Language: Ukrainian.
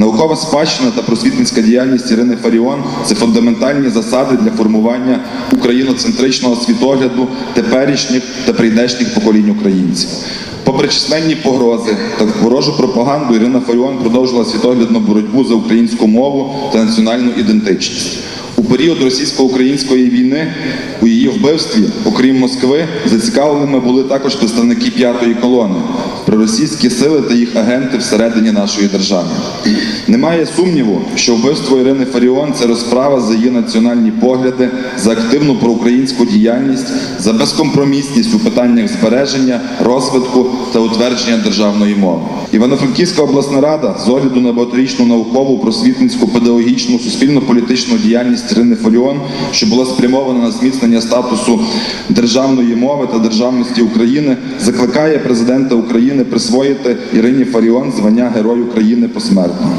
Наукова спадщина та просвітницька діяльність Ірини Фаріон це фундаментальні засади для формування україноцентричного світогляду теперішніх та прийдешніх поколінь українців. Попри численні погрози та ворожу пропаганду, Ірина Фаріон продовжила світоглядну боротьбу за українську мову та національну ідентичність. У період російсько-української війни у її вбивстві, окрім Москви, зацікавленими були також представники п'ятої колони, проросійські сили та їх агенти всередині нашої держави. Немає сумніву, що вбивство Ірини Фаріон це розправа за її національні погляди, за активну проукраїнську діяльність, за безкомпромісність у питаннях збереження, розвитку та утвердження державної мови. Івано-Франківська обласна рада з огляду на багаторічну наукову, просвітницьку, педагогічну, суспільно-політичну діяльність Ірини Фаріон, що була спрямована на зміцнення статусу державної мови та державності України, закликає президента України присвоїти Ірині Фаріон звання Герой України посмертно.